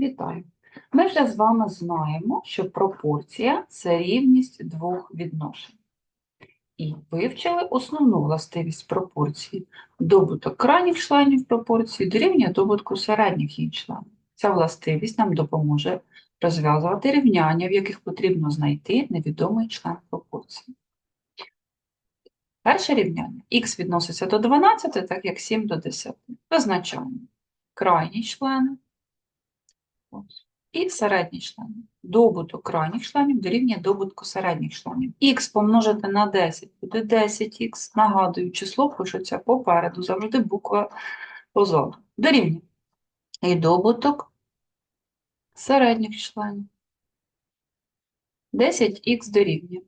Вітаю! Ми вже з вами знаємо, що пропорція це рівність двох відношень. І вивчили основну властивість пропорції. Добуток крайніх членів пропорції дорівнює добутку середніх її членів. Ця властивість нам допоможе розв'язувати рівняння, в яких потрібно знайти невідомий член пропорції. Перше рівняння. х відноситься до 12, так як 7 до 10. Визначаємо крайні члени І середні члени. Добуток крайніх членів дорівнює добутку середніх членів. Х помножити на 10 буде 10х. Нагадую, число пишеться попереду, завжди буква позаду. Дорівнює. І добуток середніх членів. 10х дорівнює.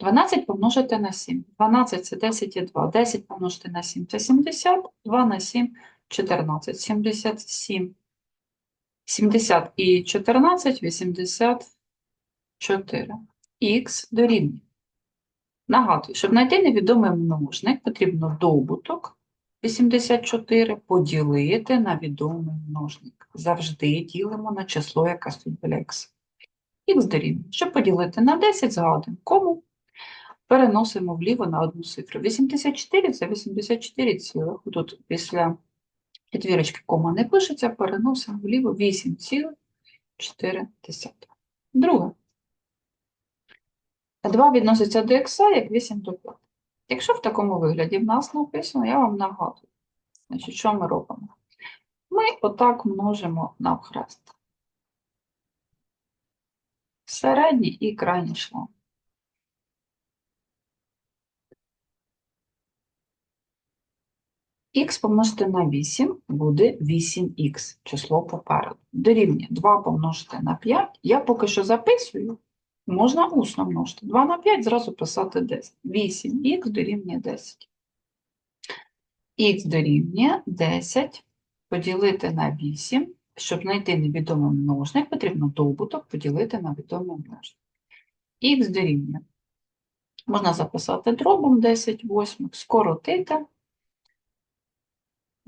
12 помножити на 7. 12 це 10 і 2. 10 помножити на 7 це 70. 2 на 7 – 14. 77. 70 і 14 – 84. Х дорівнює. Нагадую, щоб знайти невідомий множник, потрібно добуток 84 поділити на відомий множник. Завжди ділимо на число, яке стоїть біля х. Х дорівнює. Щоб поділити на 10, згадуємо кому. Переносимо вліво на одну цифру. 84 – це 84 цілих. Тут після Четвірочки кома не пишеться, переносимо вліво 8,4. Друге. 2 відноситься до х, як 8 до 5. Якщо в такому вигляді в нас написано, я вам нагадую. Значить, що ми робимо? Ми отак множимо навхрест. Середній і крайній член. Х помножити на 8 буде 8х, число попереду. Дорівнює 2 помножити на 5. Я поки що записую, можна усно множити. 2 на 5 зразу писати 10. 8х дорівнює 10. Х дорівнює 10 поділити на 8. Щоб знайти невідомий множник, потрібно добуток поділити на відомий множник. Х дорівнює. Можна записати дробом 10 восьмих, скоротити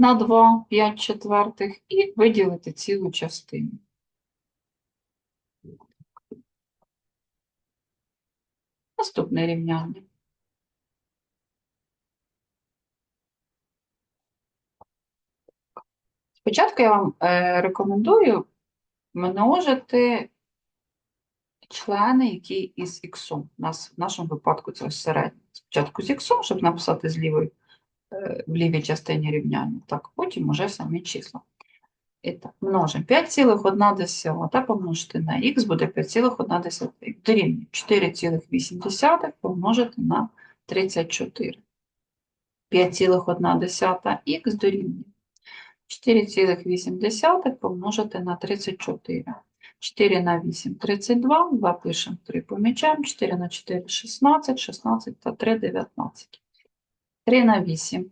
на 2, 5 четвертих і виділити цілу частину. Наступне рівняння. Спочатку я вам е, рекомендую множити члени, які із х. У нас в нашому випадку це ось. Спочатку з х, щоб написати з лівої в лівій частині рівняння. Так, потім уже самі числа. І так, множимо 5,1 помножити на х буде 5,1 дорівнює 4,8 помножити на 34. 5,1 х дорівнює 4,8 помножити на 34. 4 на 8 – 32, 2 пишемо, 3 помічаємо, 4 на 4 – 16, 16 та 3 – 19. 3 на 8.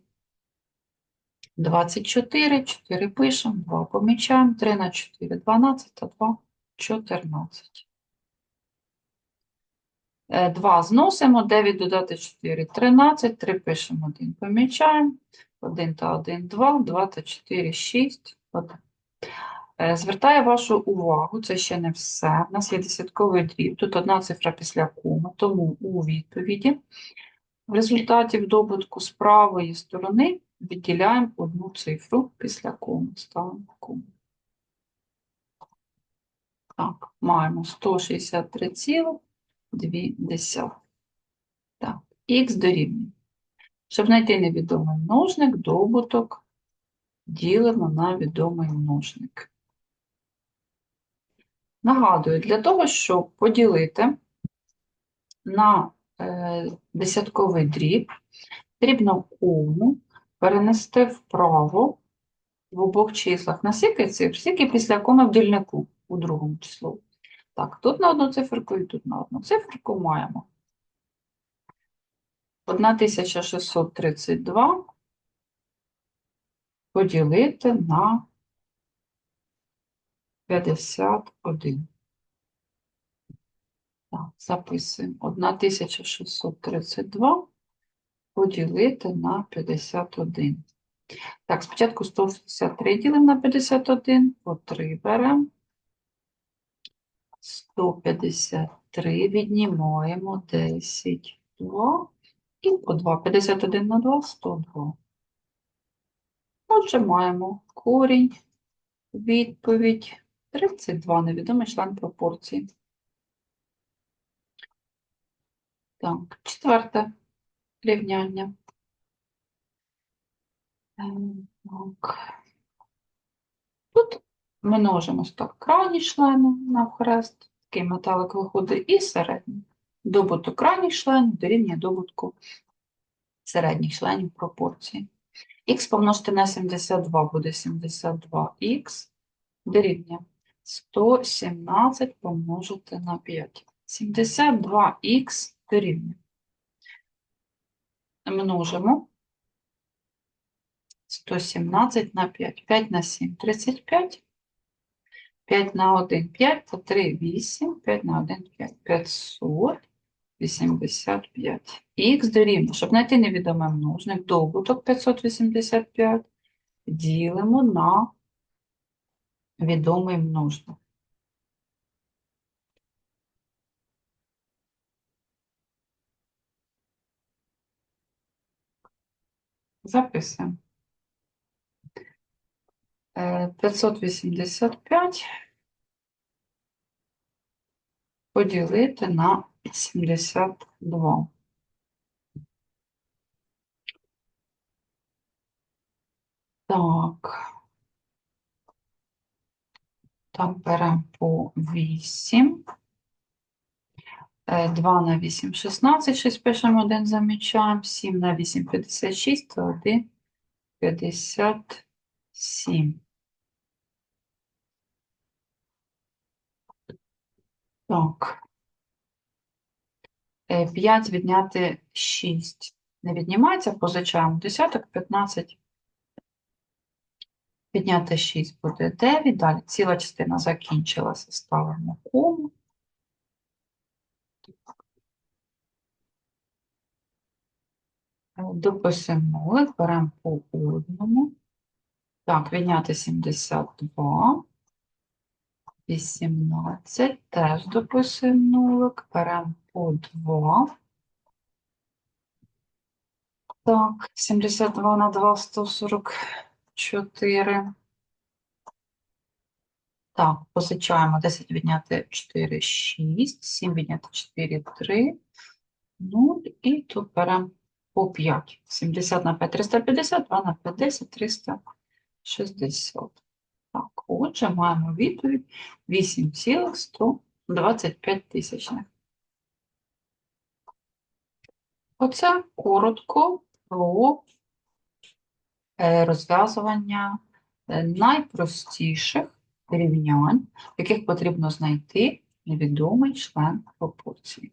24, 4 пишемо, 2 помічаємо, 3 на 4, 12, та 2, 14. 2 зносимо, 9 додати 4, 13, 3 пишемо, 1 помічаємо, 1 та 1, 2, 2 та 4, 6, 1. Звертаю вашу увагу, це ще не все. У нас є десятковий дріб, тут одна цифра після коми, тому у відповіді в результаті вдобутку з правої сторони відділяємо одну цифру після кому, ставимо кому. Так, маємо 163,2. Так, х дорівнює. Щоб знайти невідомий множник, добуток ділимо на відомий множник. Нагадую, для того, щоб поділити на десятковий дріб, потрібно кому перенести вправо в обох числах на скільки цифр, скільки після коми в дільнику у другому числу. Так, тут на одну циферку і тут на одну циферку маємо 1632 поділити на 51. Записуємо 1632 поділити на 51. Так, спочатку 163 ділимо на 51, по 3 беремо, 153 віднімаємо 10, 2 і по 2. 51 на 2 – 102. Отже, маємо корінь, відповідь 32, невідомий член пропорції. Так, четверте рівняння. Ем, Так. Тут множимо так крайні члени навхрест, такий металик виходить і середній. Добуток крайніх членів дорівнює добутку середніх членів пропорції. Х помножити на 72 буде 72х дорівнює 117 помножити на 5. 72х дорівнює. Множимо 117 на 5. 5 на 7 – 35. 5 на 1 – 5, по 3 – 8, 5 на 1 – 5. 585. Х дорівнює, щоб знайти невідомий множник, добуток 585 ділимо на відомий множник. Записуємо. Е, 585 поділити на 72. Так. Так, беремо по 8. 2 на 8 – 16, 6 пишемо, 1 замічаємо, 7 на 8 – 56, то 1 – 57. Так. 5 відняти 6. Не віднімається, позичаємо десяток, 15. Підняти 6 буде 9. Далі ціла частина закінчилася, ставимо кому. Дописуємо нулик, беремо по одному. Так, відняти 72. 18. Теж дописуємо нулик, беремо по 2. Так, 72 на 2 – 144. Так, позичаємо 10 відняти 4 – 6, 7 відняти 4 – 3, 0 і тут беремо по 5. 70 на 5 – 350, 2 на 5 – 10, 360. Так, отже, маємо відповідь 8,125 тисячних. Оце коротко про е, розв'язування е, найпростіших рівнянь, в яких потрібно знайти невідомий член пропорції.